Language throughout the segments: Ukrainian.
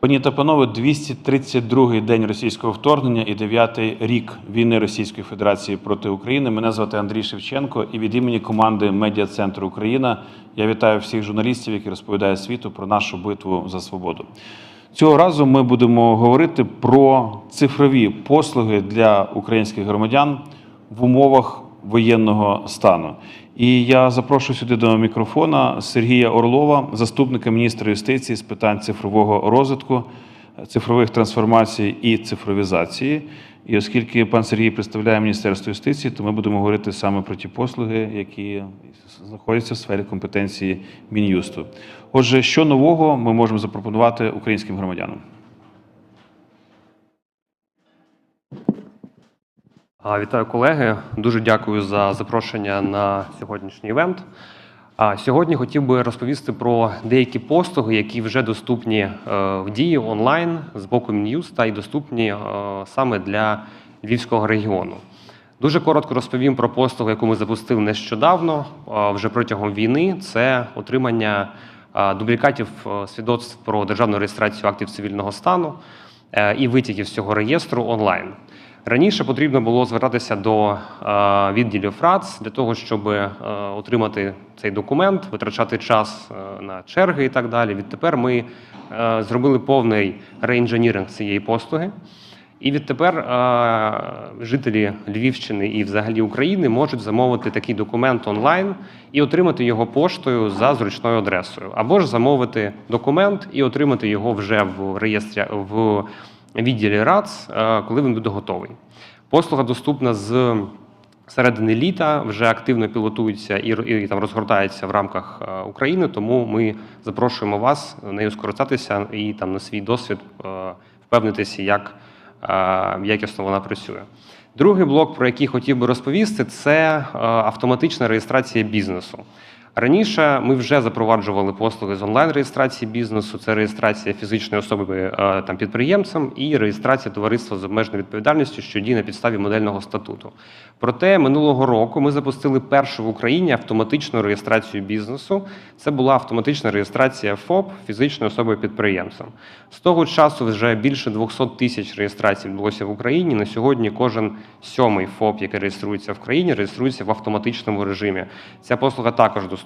Пані та панове, 232-й день російського вторгнення і 9-й рік війни Російської Федерації проти України. Мене звати Андрій Шевченко, і від імені команди Медіа Центру Україна я вітаю всіх журналістів, які розповідають світу про нашу битву за свободу. Цього разу ми будемо говорити про цифрові послуги для українських громадян в умовах воєнного стану. І я запрошую сюди до мікрофона Сергія Орлова, заступника міністра юстиції з питань цифрового розвитку, цифрових трансформацій і цифровізації. І оскільки пан Сергій представляє Міністерство юстиції, то ми будемо говорити саме про ті послуги, які знаходяться в сфері компетенції Мін'юсту. Отже, що нового ми можемо запропонувати українським громадянам? Вітаю колеги. Дуже дякую за запрошення на сьогоднішній івент. А сьогодні хотів би розповісти про деякі послуги, які вже доступні е, в дії онлайн з боку Мін'юста і доступні е, саме для Львівського регіону. Дуже коротко розповім про послугу, яку ми запустили нещодавно, е, вже протягом війни. Це отримання дублікатів свідоцтв про державну реєстрацію актів цивільного стану і витягів з цього реєстру онлайн. Раніше потрібно було звертатися до е, відділів ФРАЦ для того, щоб е, отримати цей документ, витрачати час е, на черги і так далі. Відтепер ми зробили повний реінженіринг цієї послуги. І відтепер жителі Львівщини і взагалі України можуть замовити такий документ онлайн і отримати його поштою за зручною адресою, або ж замовити документ і отримати його вже в реєстрі в відділі РАЦ, е, коли він буде готовий. Послуга доступна з середини літа, вже активно пілотується і, і там розгортається в рамках е, України. Тому ми запрошуємо вас нею скористатися і там на свій досвід е, впевнитися, як якісно вона працює. Другий блок, про який хотів би розповісти, це автоматична реєстрація бізнесу. Раніше ми вже запроваджували послуги з онлайн-реєстрації бізнесу, це реєстрація фізичної особи е, там підприємцем і реєстрація товариства з обмеженою відповідальністю, що діє на підставі модельного статуту. Проте минулого року ми запустили першу в Україні автоматичну реєстрацію бізнесу. Це була автоматична реєстрація ФОП фізичною особою підприємцем. З того часу вже більше 200 тисяч реєстрацій відбулося в Україні. На сьогодні кожен сьомий ФОП, який реєструється в країні, реєструється в автоматичному режимі. Ця послуга також доступна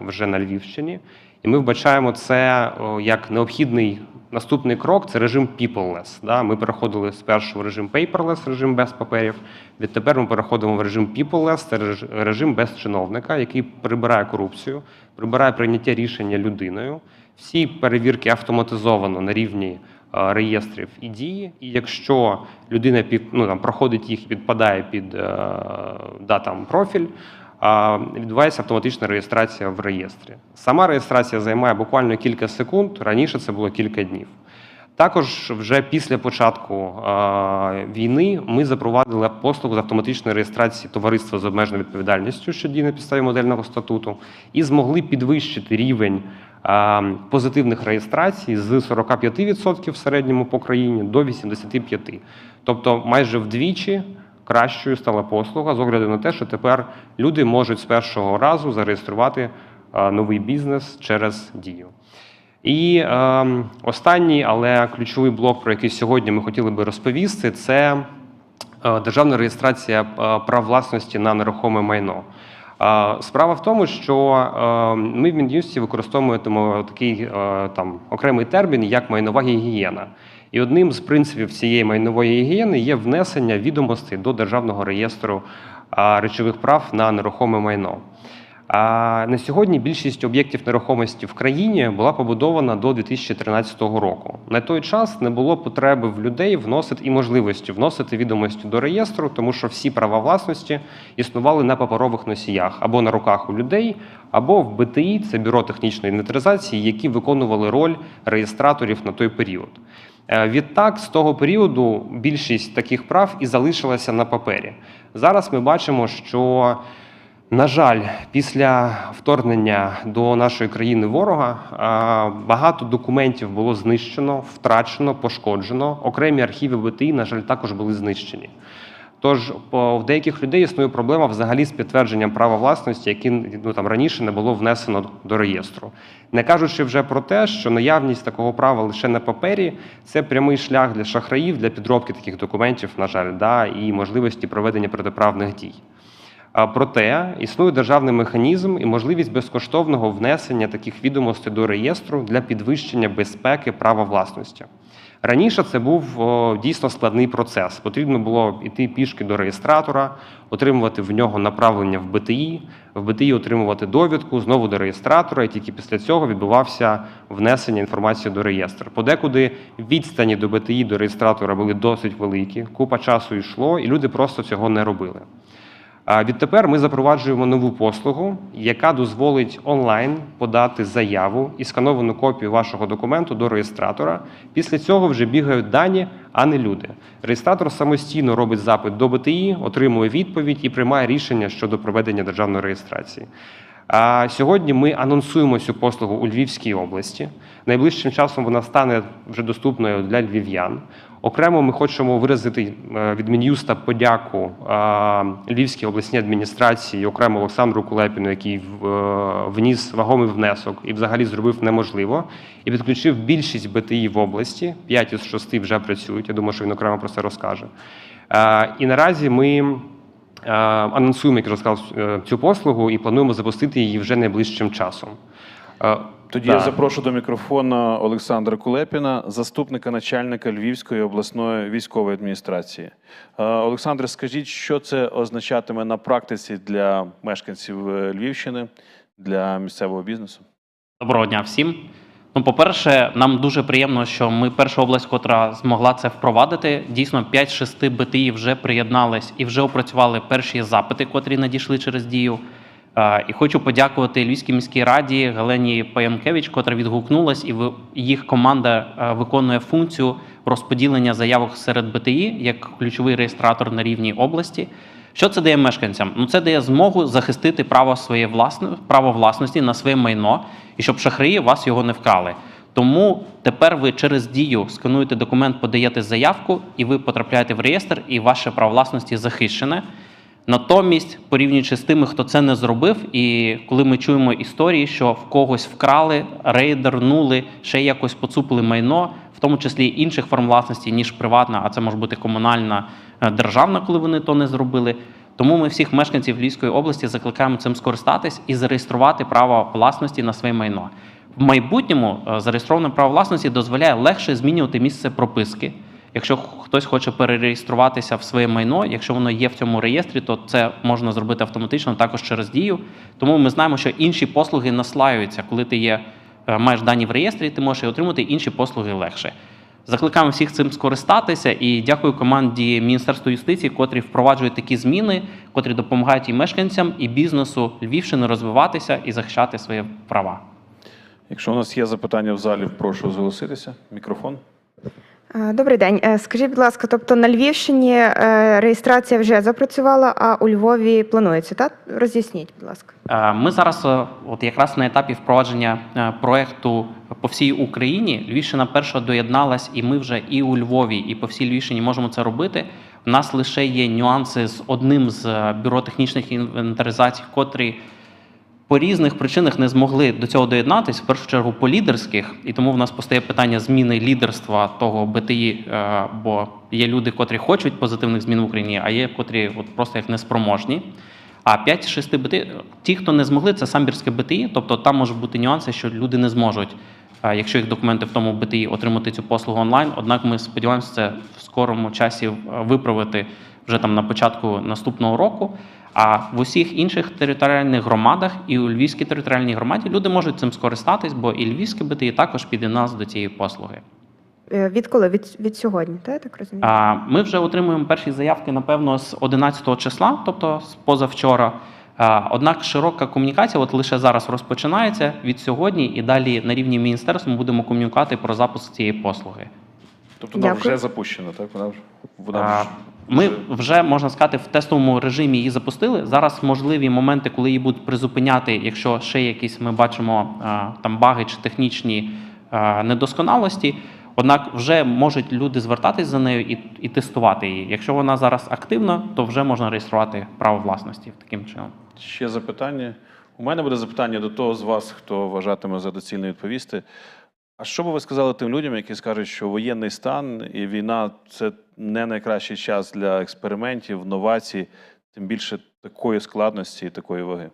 вже на Львівщині, і ми вбачаємо це як необхідний наступний крок. Це режим paperless. Да? Ми переходили спершу в режим paperless, режим без паперів. Відтепер ми переходимо в режим paperless, це режим без чиновника, який прибирає корупцію, прибирає прийняття рішення людиною. Всі перевірки автоматизовано на рівні е, реєстрів і дії. І якщо людина ну, там, проходить їх і підпадає під е, да, там, профіль, відбувається автоматична реєстрація в реєстрі. Сама реєстрація займає буквально кілька секунд, раніше це було кілька днів. Також вже після початку війни ми запровадили послугу з автоматичної реєстрації товариства з обмеженою відповідальністю, що діє на підставі модельного статуту, і змогли підвищити рівень позитивних реєстрацій з 45% в середньому по країні до 85%. Тобто майже вдвічі кращою стала послуга з огляду на те, що тепер люди можуть з першого разу зареєструвати е, новий бізнес через дію. І е, останній, але ключовий блок, про який сьогодні ми хотіли би розповісти, це е, державна реєстрація е, прав власності на нерухоме майно. Справа в тому, що е, ми в Мін'юсті використовуємо такий там окремий термін як майнова гігієна. І одним з принципів цієї майнової гігієни є внесення відомостей до державного реєстру речових прав на нерухоме майно. А на сьогодні більшість об'єктів нерухомості в країні була побудована до 2013 року. На той час не було потреби в людей вносити і можливості вносити відомості до реєстру, тому що всі права власності існували на паперових носіях або на руках у людей, або в БТІ, це бюро технічної інвентаризації, які виконували роль реєстраторів на той період. Е, Відтак, з того періоду більшість таких прав і залишилася на папері. Зараз ми бачимо, що на жаль, після вторгнення до нашої країни ворога багато документів було знищено, втрачено, пошкоджено. Окремі архіви БТІ, на жаль, також були знищені. Тож в деяких людей існує проблема взагалі з підтвердженням права власності, які ну, там, раніше не було внесено до реєстру. Не кажучи вже про те, що наявність такого права лише на папері це прямий шлях для шахраїв для підробки таких документів, на жаль, да, і можливості проведення протиправних дій. Проте існує державний механізм і можливість безкоштовного внесення таких відомостей до реєстру для підвищення безпеки права власності. Раніше це був дійсно складний процес. Потрібно було йти пішки до реєстратора, отримувати в нього направлення в БТІ, в БТІ отримувати довідку, знову до реєстратора, і тільки після цього відбувався внесення інформації до реєстру. Подекуди відстані до БТІ до реєстратора були досить великі, купа часу йшло, і люди просто цього не робили. Відтепер ми запроваджуємо нову послугу, яка дозволить онлайн подати заяву і скановану копію вашого документу до реєстратора. Після цього вже бігають дані, а не люди. Реєстратор самостійно робить запит до БТІ, отримує відповідь і приймає рішення щодо проведення державної реєстрації. А сьогодні ми анонсуємо цю послугу у Львівській області. Найближчим часом вона стане вже доступною для львів'ян. Окремо ми хочемо виразити е, від Мін'юста подяку е, Львівській обласній адміністрації, окремо Олександру Кулепіну, який е, вніс вагомий внесок і взагалі зробив неможливо, і підключив більшість БТІ в області. П'ять із шести вже працюють. Я думаю, що він окремо про це розкаже. І наразі ми Анонсуємо, як я сказав, цю послугу і плануємо запустити її вже найближчим часом. Тоді да. я запрошую до мікрофона Олександра Кулепіна, заступника начальника Львівської обласної військової адміністрації. Е, Олександре, скажіть, що це означатиме на практиці для мешканців е, Львівщини, для місцевого бізнесу? Доброго дня всім. Ну, по-перше, нам дуже приємно, що ми перша область, котра змогла це впровадити. Дійсно, 5-6 БТІ вже приєднались і вже опрацювали перші запити, котрі надійшли через дію. І хочу подякувати Львівській міській раді Галені Паянкевич, котра відгукнулась, і їх команда виконує функцію розподілення заявок серед БТІ як ключовий реєстратор на рівні області. Що це дає мешканцям? Ну це дає змогу захистити право своє власне право власності на своє майно, і щоб шахраї вас його не вкрали. Тому тепер ви через дію скануєте документ, подаєте заявку, і ви потрапляєте в реєстр, і ваше право власності захищене. Натомість, порівнюючи з тими, хто це не зробив, і коли ми чуємо історії, що в когось вкрали, рейдернули, ще якось поцупили майно, в тому числі інших форм власності, ніж приватна, а це може бути комунальна, е, державна, коли вони то не зробили. Тому ми всіх мешканців Львівської області закликаємо цим скористатись і зареєструвати право власності на своє майно. В майбутньому е, зареєстроване право власності дозволяє легше змінювати місце прописки. Якщо хтось хоче перереєструватися в своє майно, якщо воно є в цьому реєстрі, то це можна зробити автоматично також через дію. Тому ми знаємо, що інші послуги наслаюються. Коли ти є, е, маєш дані в реєстрі, ти можеш отримати інші послуги легше. Закликаємо всіх цим скористатися і дякую команді Міністерства юстиції, котрі впроваджують такі зміни, котрі допомагають і мешканцям, і бізнесу Львівщини розвиватися і захищати свої права. Якщо у нас є запитання в залі, прошу зголоситися. Мікрофон. Е, Добрий день. Е, Скажіть, будь ласка, тобто на Львівщині е, реєстрація вже запрацювала, а у Львові планується, так? Роз'ясніть, будь ласка. Ми зараз, от якраз на етапі впровадження проекту по всій Україні, Львівщина перша доєдналась, і ми вже і у Львові, і по всій Львівщині можемо це робити. У нас лише є нюанси з одним з бюро технічних інвентаризацій, котрі по різних причинах не змогли до цього доєднатися, в першу чергу по лідерських, і тому в нас постає питання зміни лідерства того БТІ, е, бо є люди, котрі хочуть позитивних змін в Україні, а є котрі от просто як неспроможні. А 5-6 БТІ, ті, хто не змогли, це самбірське БТІ, тобто там можуть бути нюанси, що люди не зможуть, е, якщо їх документи в тому БТІ, отримати цю послугу онлайн. Однак ми сподіваємося це в скорому часі е, виправити вже там на початку наступного року. А в усіх інших територіальних громадах і у Львівській територіальній громаді люди можуть цим скористатись, бо і Львівське БТІ також піде нас до цієї послуги. Е, Відколи? Від, від сьогодні, так, я так розумію? А, Ми вже отримуємо перші заявки, напевно, з 11 числа, тобто з позавчора. Однак широка комунікація от лише зараз розпочинається від сьогодні, і далі на рівні міністерства ми будемо комунікувати про запуск цієї послуги. Тобто вона Дякую. вже запущена, так? Вона вже вона А, вже- Ми вже- вже можна сказати в тестовому режимі її запустили. Зараз можливі моменти, коли її будуть призупиняти, якщо ще якісь ми бачимо там баги чи технічні недосконалості. Однак вже можуть люди звертатись за нею і, і тестувати її. Якщо вона зараз активна, то вже можна реєструвати право власності таким чином. Ще запитання. У мене буде запитання до того з вас, хто вважатиме за доцільне відповісти. А що би ви сказали тим людям, які скажуть, що воєнний стан і війна це не найкращий час для експериментів, новацій, тим більше такої складності і такої ваги?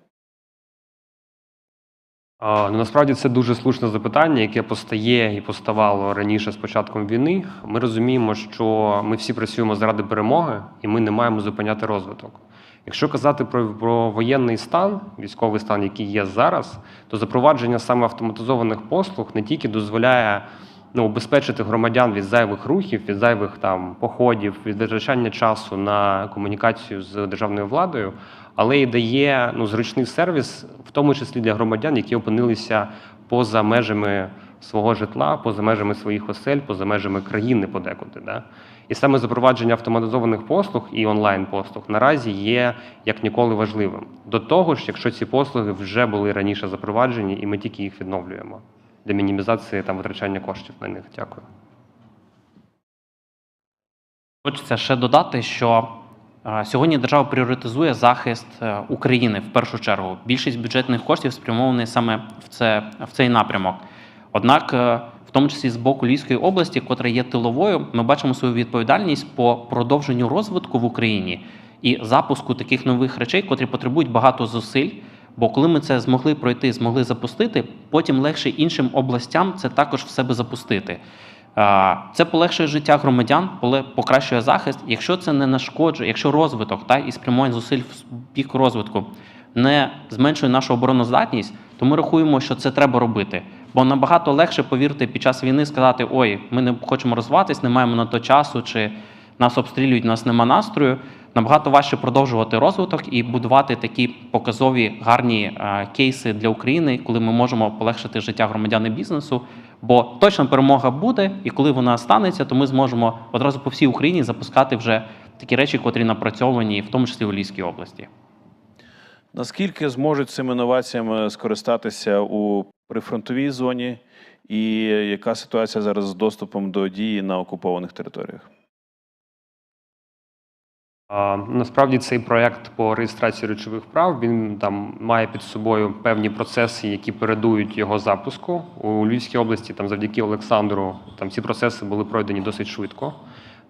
А, Ну, насправді це дуже слушне запитання, яке постає і поставало раніше з початком війни. Ми розуміємо, що ми всі працюємо заради перемоги, і ми не маємо зупиняти розвиток. Якщо казати про, про воєнний стан, військовий стан, який є зараз, то запровадження саме автоматизованих послуг не тільки дозволяє ну, убезпечити громадян від зайвих рухів, від зайвих там походів, від витрачання часу на комунікацію з державною владою, але й дає ну, зручний сервіс, в тому числі для громадян, які опинилися поза межами свого житла, поза межами своїх осель, поза межами країни подекуди. Да? І саме запровадження автоматизованих послуг і онлайн-послуг наразі є як ніколи важливим. До того ж, якщо ці послуги вже були раніше запроваджені, і ми тільки їх відновлюємо для мінімізації там витрачання коштів на них. Дякую. Хочеться ще додати, що е, сьогодні держава пріоритизує захист е, України в першу чергу. Більшість бюджетних коштів спрямовані саме в, це, в цей напрямок. Однак, е, в тому числі з боку Львівської області, котра є тиловою, ми бачимо свою відповідальність по продовженню розвитку в Україні і запуску таких нових речей, котрі потребують багато зусиль. Бо коли ми це змогли пройти, змогли запустити, потім легше іншим областям це також в себе запустити. Це полегшує життя громадян, покращує захист. Якщо це не нашкоджує, якщо розвиток та і спрямування зусиль в бік розвитку не зменшує нашу обороноздатність, то ми рахуємо, що це треба робити. Бо набагато легше повірте під час війни сказати: ой, ми не хочемо розвиватись, не маємо на то часу, чи нас обстрілюють, у нас нема настрою. Набагато важче продовжувати розвиток і будувати такі показові гарні е, кейси для України, коли ми можемо полегшити життя громадян і бізнесу. Бо точно перемога буде, і коли вона станеться, то ми зможемо одразу по всій Україні запускати вже такі речі, котрі напрацьовані, в тому числі в Львівській області. Наскільки зможуть цими інноваціями скористатися у прифронтовій зоні, і яка ситуація зараз з доступом до дії на окупованих територіях? Насправді цей проект по реєстрації речових прав він там має під собою певні процеси, які передують його запуску. У Львівській області там завдяки Олександру там ці процеси були пройдені досить швидко.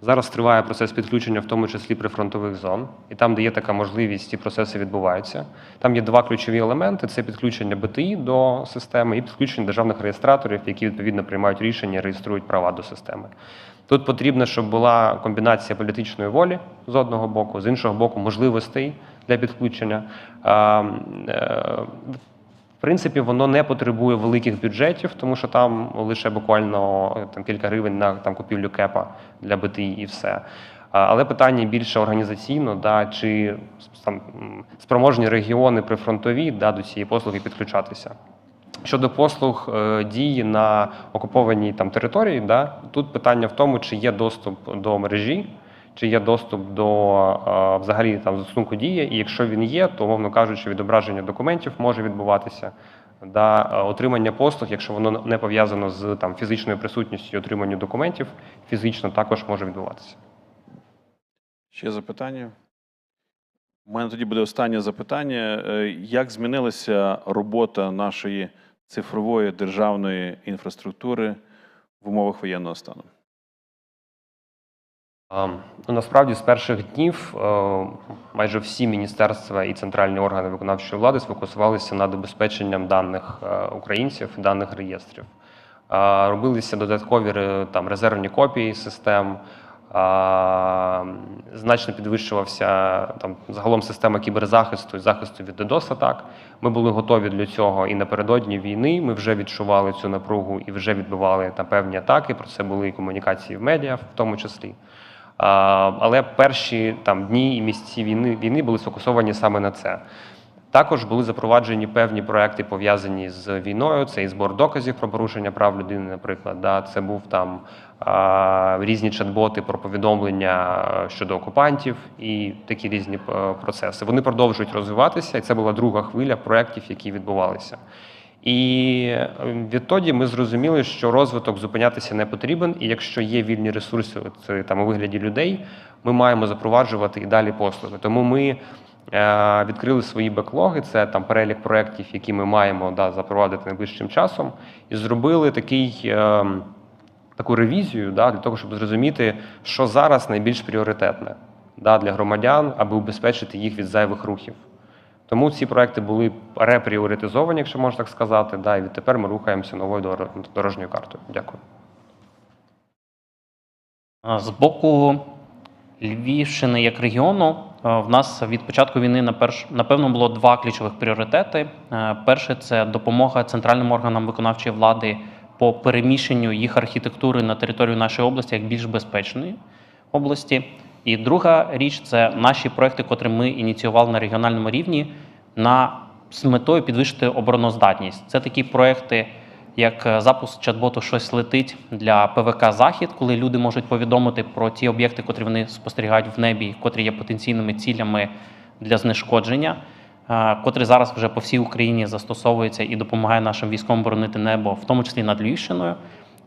Зараз триває процес підключення, в тому числі прифронтових зон, і там, де є така можливість, ці процеси відбуваються. Там є два ключові елементи: це підключення БТІ до системи і підключення державних реєстраторів, які відповідно приймають рішення, реєструють права до системи. Тут потрібно, щоб була комбінація політичної волі з одного боку, з іншого боку, можливостей для підключення. Е, В принципі, воно не потребує великих бюджетів, тому що там лише буквально там кілька гривень на там купівлю кепа для БТІ і все. Але питання більше організаційно, да, чи там спроможні регіони прифронтові да, до цієї послуги підключатися. Щодо послуг е, дії на окупованій там території, да, тут питання в тому, чи є доступ до мережі, чи є доступ до е, взагалі там застосунку дії, і якщо він є, то умовно кажучи, відображення документів може відбуватися. Да, е, отримання послуг, якщо воно не пов'язано з там фізичною присутністю і отриманням документів, фізично також може відбуватися. Ще запитання? У мене тоді буде останнє запитання. Е, Як змінилася робота нашої цифрової державної інфраструктури в умовах воєнного стану? Ну, насправді з перших днів е, майже всі міністерства і центральні органи виконавчої влади сфокусувалися над убезпеченням даних е, українців, даних реєстрів. Робилися додаткові там резервні копії систем. Значно підвищувався там загалом система кіберзахисту і захисту від DDoS атак. Ми були готові для цього і напередодні війни. Ми вже відчували цю напругу і вже відбивали там певні атаки. Про це були і комунікації в медіа, в тому числі. Але перші там дні і місяці війни війни були сфокусовані саме на це. Також були запроваджені певні проекти пов'язані з війною. Це і збор доказів про порушення прав людини, наприклад. Да, це був там різні чат-боти про повідомлення е, щодо окупантів і такі різні е, процеси. Вони продовжують розвиватися, і це була друга хвиля проєктів, які відбувалися. І е, відтоді ми зрозуміли, що розвиток зупинятися не потрібен, і якщо є вільні ресурси, це там у вигляді людей, ми маємо запроваджувати і далі послуги. Тому ми е, відкрили свої беклоги, це там перелік проєктів, які ми маємо да, запровадити найближчим часом, і зробили такий. Е, таку ревізію да, для того, щоб зрозуміти, що зараз найбільш пріоритетне да, для громадян, аби убезпечити їх від зайвих рухів. Тому ці проекти були репріоритизовані, якщо можна так сказати, да, і відтепер ми рухаємося новою дорожньою картою. Дякую. З боку Львівщини як регіону, в нас від початку війни напевно було два ключових пріоритети. Е, Перше це допомога центральним органам виконавчої влади по переміщенню їх архітектури на територію нашої області як більш безпечної області. І друга річ це наші проекти, котрі ми ініціювали на регіональному рівні на з метою підвищити обороноздатність. Це такі проекти, як е, запуск чат-боту щось летить для ПВК Захід, коли люди можуть повідомити про ті об'єкти, котрі вони спостерігають в небі, котрі є потенційними цілями для знешкодження, котрий зараз вже по всій Україні застосовується і допомагає нашим військовим боронити небо, в тому числі над Львівщиною.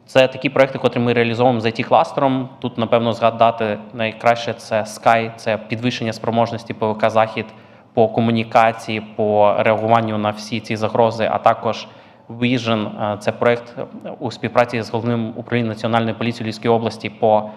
Це такі проекти, котрі ми реалізовуємо з it кластером. Тут, напевно, згадати найкраще це Sky, це підвищення спроможності ПВК Захід по комунікації, по реагуванню на всі ці загрози, а також Vision – це проект у співпраці з головним управлінням національної поліції Львівської області по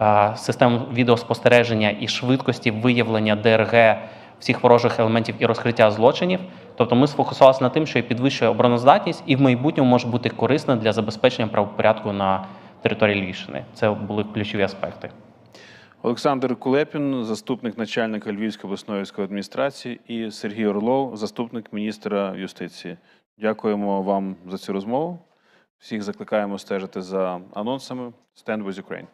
е, системам відеоспостереження і швидкості виявлення ДРГ всіх ворожих елементів і розкриття злочинів. Тобто ми сфокусувалися на тим, що підвищує обороноздатність, і в майбутньому може бути корисно для забезпечення правопорядку на території Львівщини. Це були ключові аспекти. Олександр Кулепін, заступник начальника Львівської обласної військової адміністрації, і Сергій Орлов, заступник міністра юстиції. Дякуємо вам за цю розмову. Всіх закликаємо стежити за анонсами. Stand with Ukraine.